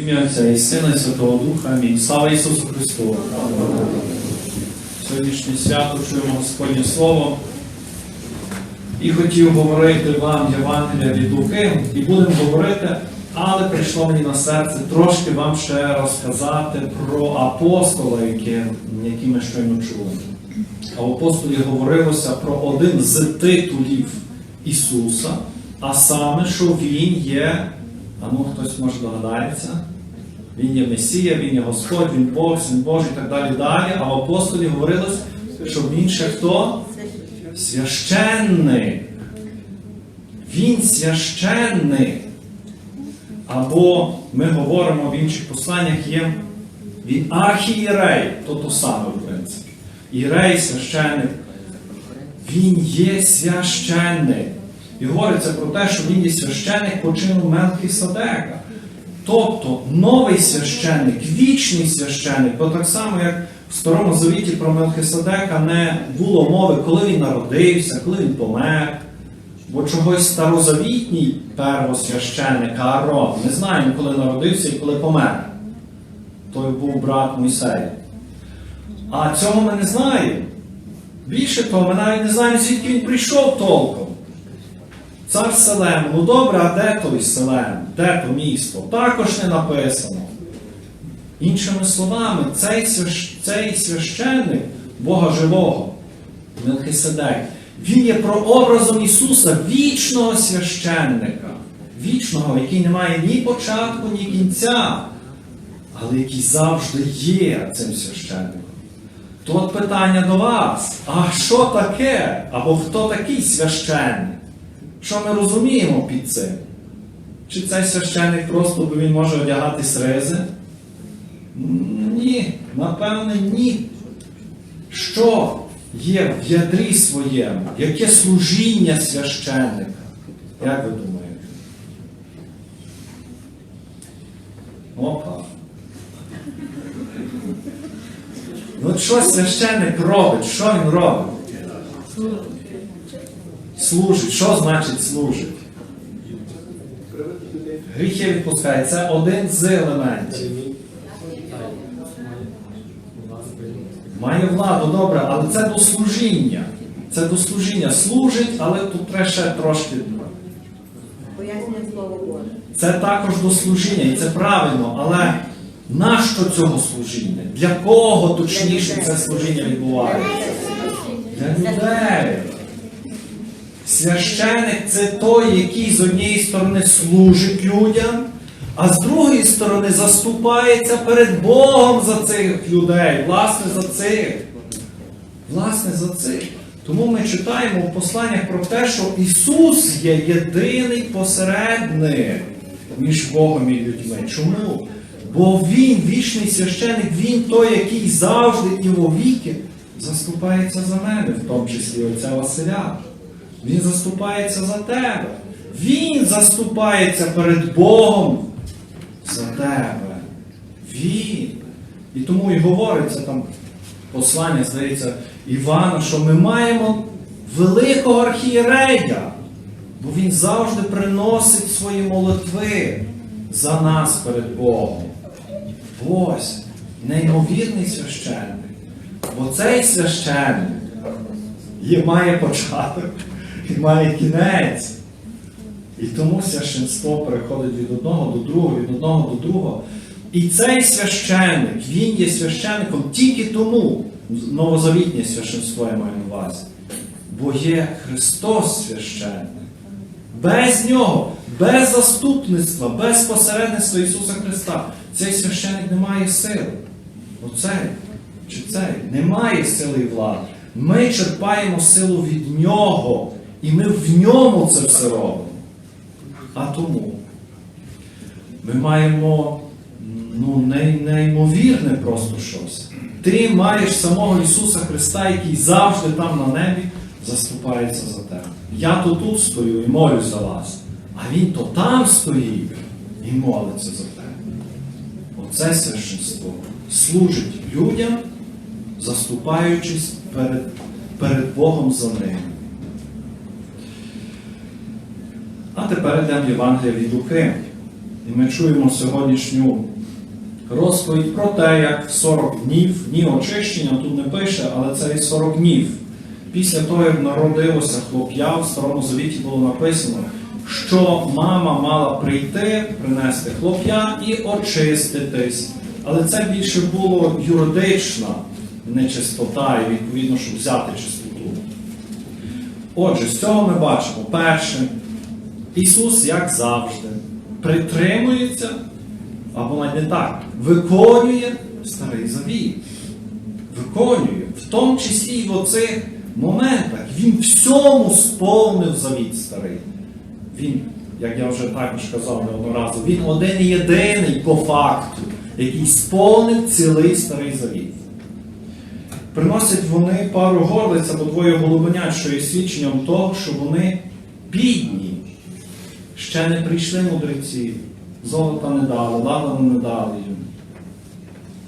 Ім'я Отця і Сина і Святого Духа. Амінь. Слава Ісусу Христу! Сьогоднішнє свято чуємо Господнє Слово. І хотів говорити вам Євангелія від Луки, і будемо говорити, але прийшло мені на серце трошки вам ще розказати про апостола, який, який ми щойно чули. А в апостолі говорилося про один з титулів Ісуса, а саме, що Він є, а хтось може догадається, Він є Месія, Він є Господь, Він Бог, Син Божий і так далі. далі. А в апостолі говорилось, що Він ще хто? Священник. Він священник. Або ми говоримо в інших посланнях є він архієрей, то то саме, в принципі. Ірей, священник. Він є священник. І говориться про те, що він є священник по чину Мелхіседека. Тобто новий священник, вічний священник, бо так само, як в Старому Завіті про Мелхиседека не було мови, коли він народився, коли він помер. Бо чогось старозавітній первосвященник Аарон, не знаємо, коли народився і коли помер. Той був брат Мойсея. А цього ми не знаємо. Більше того, ми навіть не знаємо, звідки він прийшов толком. Цар Селем, ну добре, а де той Селем? Де то місто? Також не написано. Іншими словами, цей, цей священник Бога Живого, Мелхиседек, він є прообразом Ісуса, вічного священника, вічного, який не має ні початку, ні кінця, але який завжди є цим священником. Тут питання до вас: а що таке? Або хто такий священник? Що ми розуміємо під цим? Чи цей священник просто, бо він може одягати сризи? Ні, напевне, ні. Що є в ядрі своєму? Яке служіння священника? Як ви думаєте? Опа. От що священник робить? Що він робить? Служить. Що значить служить? Гріхи відпускає. Це один з елементів. Має владу, добре, але це до служіння. Це до служіння. Служить, але тут треба ще трошки. Пояснює слово Боже. Це також до служіння, і це правильно, але нащо цього служіння? Для кого точніше це служіння відбувається? Для людей. Священик це той, який з однієї сторони служить людям, а з другої сторони заступається перед Богом за цих людей, власне, за цих. Власне, за цих. Тому ми читаємо в посланнях про те, що Ісус є єдиний посередник між Богом і людьми. Чому? Бо Він, вічний священик, Він той, який завжди і вовіки заступається за мене, в тому числі отця Василя. Він заступається за тебе. Він заступається перед Богом за тебе. Він. І тому і говориться там послання, здається, Івана, що ми маємо великого архієрея, бо він завжди приносить свої молитви за нас перед Богом. Ось неймовірний священник. Бо цей священник має початок має кінець. І тому священство переходить від одного до другого, від одного до другого. І цей священник, він є священником тільки тому, новозавітнє священство я маю на увазі, бо є Христос священник. Без нього, без заступництва, без посередництва Ісуса Христа, цей священник не має сили. Оцей чи цей не має сили і влади. Ми черпаємо силу від Нього, і ми в ньому це все робимо. А тому ми маємо ну, неймовірне просто щось. Ти маєш самого Ісуса Христа, який завжди там на небі заступається за тебе. Я то тут стою і молюсь за вас, а Він то там стоїть і молиться за тебе. Оце священство служить людям, заступаючись перед, перед Богом за ними. А тепер йдемо в Євангелія від Луки. І ми чуємо сьогоднішню розповідь про те, як в 40 днів, дні очищення, тут не пише, але це і 40 днів. Після того, як народилося хлоп'я, в Старому Завіті було написано, що мама мала прийти, принести хлоп'я і очиститись. Але це більше було юридична нечистота, і відповідно, щоб взяти чистоту. Отже, з цього ми бачимо, перше, Ісус, як завжди, притримується, або навіть не так, виконує старий завіт. Виконує, в тому числі і в оцих моментах. Він всьому сповнив завіт старий. Він, як я вже також казав неодноразово, він один і єдиний по факту, який сповнив цілий старий завіт. Приносять вони пару горлиць або двоє голубенят, що є свідченням того, що вони бідні. Ще не прийшли мудреці, золота не дали, ладану не дали їм.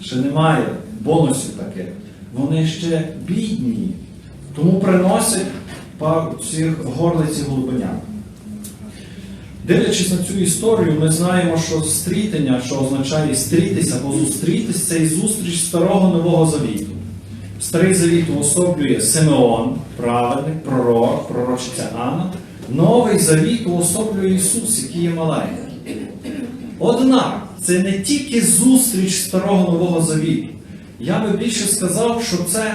Ще немає бонусів таких. Вони ще бідні. Тому приносять пару цих горлиць і голубенят. Дивлячись на цю історію, ми знаємо, що стрітення, що означає стрітися або зустрітись, це і зустріч старого нового завіту. Старий завіт уособлює Симеон, праведник, пророк, пророчиця Анна. Новий завіт уособлює Ісус, який є маленький. Однак це не тільки зустріч старого нового завіту. Я би більше сказав, що це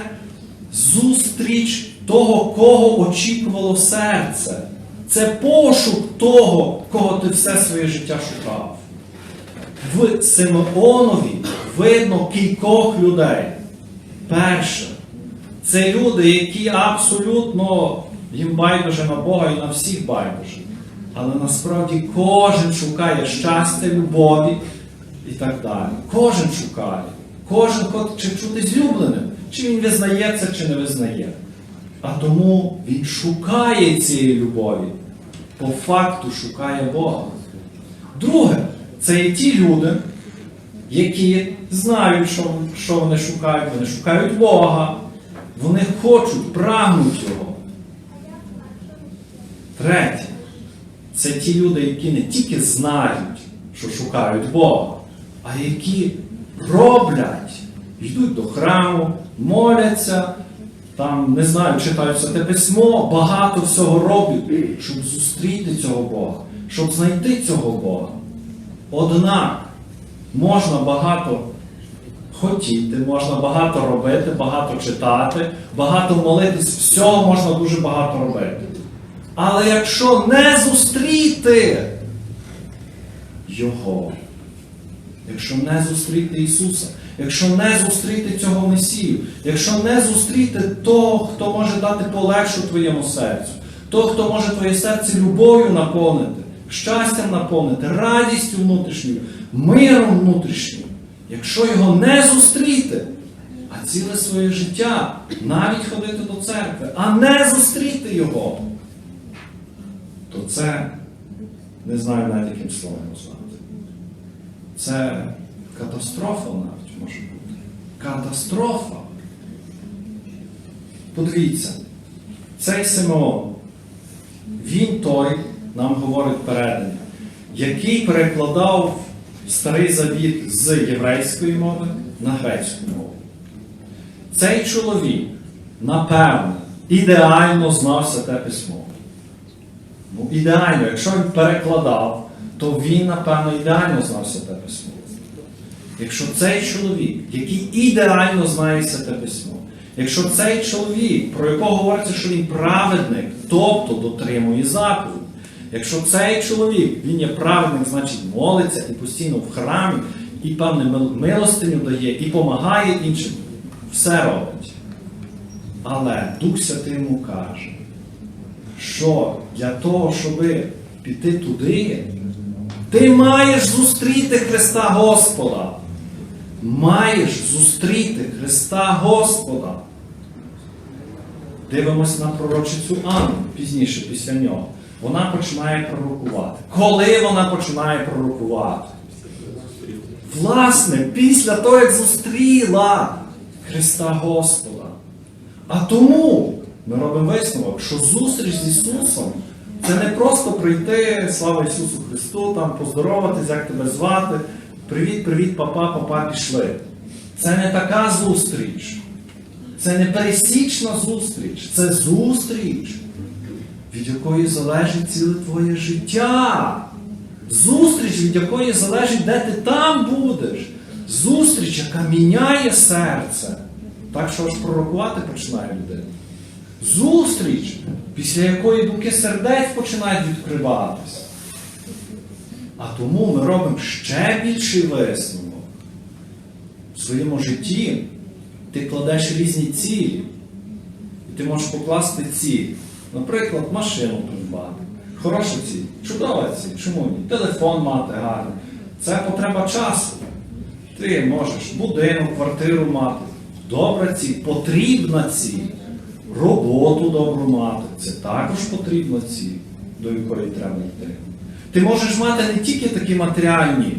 зустріч того, кого очікувало серце. Це пошук того, кого ти все своє життя шукав. В Симеонові видно кількох людей. Перше, це люди, які абсолютно їм байдуже на Бога і на всіх байдуже. Але насправді кожен шукає щастя, любові і так далі. Кожен шукає. Кожен хоче чути злюбленим, чи він визнає це, чи не визнає. А тому він шукає цієї любові. По факту шукає Бога. Друге, це є ті люди, які знають, що, що вони шукають. Вони шукають Бога. Вони хочуть, прагнуть Його. Третє, це ті люди, які не тільки знають, що шукають Бога, а які роблять, йдуть до храму, моляться, там, не знаю, читають святе письмо, багато всього роблять, щоб зустріти цього Бога, щоб знайти цього Бога. Однак можна багато хотіти, можна багато робити, багато читати, багато молитись, всього можна дуже багато робити. Але якщо не зустріти Його, якщо не зустріти Ісуса, якщо не зустріти цього Месію, якщо не зустріти того, хто може дати полегшу твоєму серцю, того, хто може твоє серце любов'ю наповнити, щастям наповнити, радістю внутрішньою, миром внутрішнім, якщо його не зустріти, а ціле своє життя навіть ходити до церкви, а не зустріти його, то це не знаю навіть яким словом назвати. Це катастрофа навіть може бути. Катастрофа. Подивіться, цей Симеон, він той, нам говорить передання, який перекладав старий завіт з єврейської мови на грецьку мову. Цей чоловік, напевне, ідеально знав святе письмо. Ну, ідеально, якщо він перекладав, то він, напевно, ідеально знав святе письмо. Якщо цей чоловік, який ідеально знає святе письмо, якщо цей чоловік, про якого говориться, що він праведник, тобто дотримує заповідь, якщо цей чоловік, він є праведник, значить молиться і постійно в храмі, і певне милостиню дає, і допомагає іншим, все робить. Але Дух Святий йому каже, що для того, щоб піти туди, ти маєш зустріти Христа Господа. Маєш зустріти Христа Господа. Дивимось на пророчицю Анну пізніше після нього. Вона починає пророкувати. Коли вона починає пророкувати? Власне, після того, як зустріла Христа Господа. А тому ми робимо висновок, що зустріч з Ісусом Це не просто прийти, слава Ісусу Христу, там поздороватись, як тебе звати. Привіт, привіт, папа, папа, пішли. Це не така зустріч. Це не пересічна зустріч, це зустріч, від якої залежить ціле твоє життя. Зустріч, від якої залежить, де ти там будеш. Зустріч, яка міняє серце. Так що аж пророкувати починає людина. Зустріч, після якої думки сердець починають відкриватися. А тому ми робимо ще більший висновок. В своєму житті ти кладеш різні цілі. І ти можеш покласти ціль. Наприклад, машину придбати. Хороша ціль, чудова ціль. Чому ні? Телефон мати гарний. Це потреба часу. Ти можеш будинок, квартиру мати. Добра ціль, потрібна ціль. Роботу добру мати. Це також потрібна ціль, до якої треба йти. Ти можеш мати не тільки такі матеріальні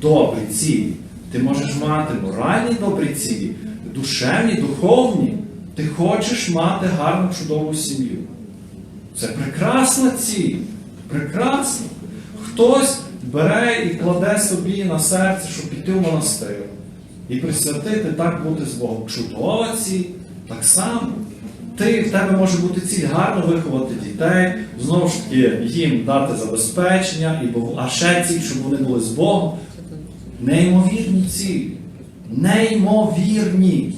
добрі цілі, ти можеш мати моральні добрі цілі, душевні, духовні. Ти хочеш мати гарну, чудову сім'ю. Це прекрасна ціль. Прекрасно. Хтось бере і кладе собі на серце, щоб піти в монастир. І присвятити так бути з Богом. Чудова ціль, так само. Ти, в тебе може бути ціль гарно виховати дітей, знову ж таки їм дати забезпечення, і а ще ціль, щоб вони були з Богом. Неймовірні цілі. Неймовірні.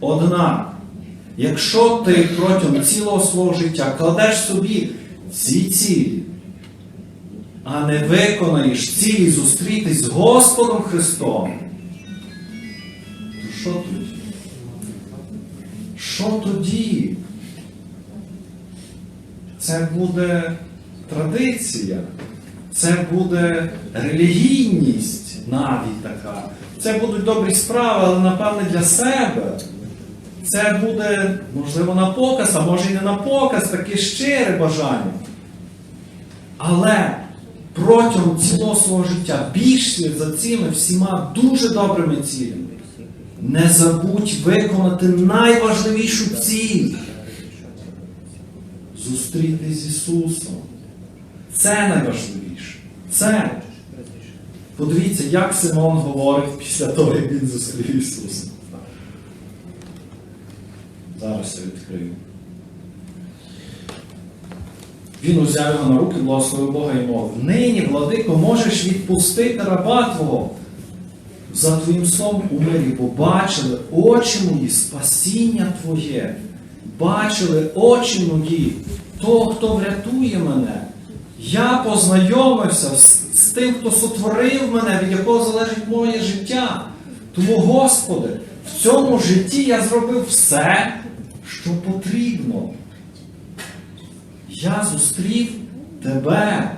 Однак, якщо ти протягом цілого свого життя кладеш собі ці цілі, а не виконаєш цілі зустрітись з Господом Христом, то що тоді? Що тоді? Це буде традиція, це буде релігійність навіть така. Це будуть добрі справи, але напевне для себе. Це буде, можливо, на показ, а може і не на показ, таке щире бажання. Але протягом цілого свого життя більше за цими всіма дуже добрими цілями. Не забудь виконати найважливішу ціль. Зустрітись з Ісусом. Це найважливіше. Це. Подивіться, як Симон говорить після того, як він зустрів Ісуса. Зараз я відкрию. Він узяв його на руки, благословив Бога і мовив, нині, владико, можеш відпустити раба Твого за Твоїм словом у мирі, бо бачили очі мої спасіння Твоє, бачили очі мої, того, хто врятує мене. Я познайомився з, тим, хто сотворив мене, від якого залежить моє життя. Тому, Господи, в цьому житті я зробив все, що потрібно. Я зустрів тебе.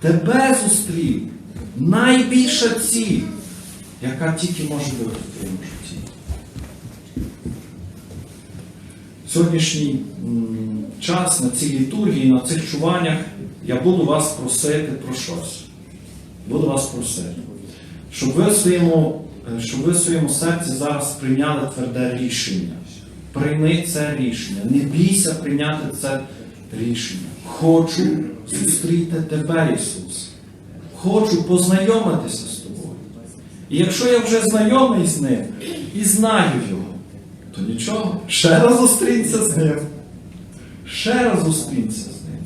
Тебе зустрів. Найбільша ціль, яка тільки може бути в твоєму житті. Сьогоднішній час на цій літургії, на цих чуваннях я буду вас просити про щось. Буду вас просити. Щоб ви в своєму, е, щоб ви в своєму серці зараз прийняли тверде рішення. Прийми це рішення. Не бійся прийняти це рішення. Хочу зустріти тебе, Ісус. Хочу познайомитися з. І якщо я вже знайомий з ним і знаю його, то нічого, ще раз зустрінься з ним. Ще раз зустрінься з ним.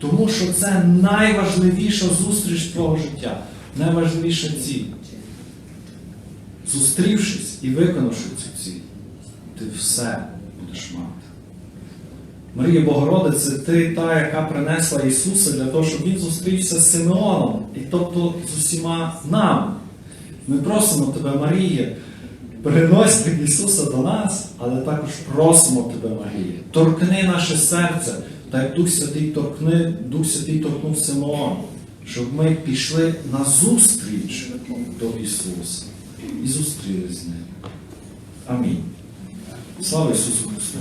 Тому що це найважливіша зустріч твого життя, найважливіша ціль. Зустрівшись і виконавши цю ціль, ти все будеш мати. Марія Богородице, ти та, яка принесла Ісуса для того, щоб Він зустрівся з Симеоном, і тобто з усіма нами. Ми просимо тебе, Марія, принось ти Ісуса до нас, але також просимо тебе, Марія, торкни наше серце, та як Дух Святий торкни, Дух Святий торкнув Симеона, щоб ми пішли на зустріч до Ісуса і зустрілися з Ним. Амінь. Слава Ісусу Христу!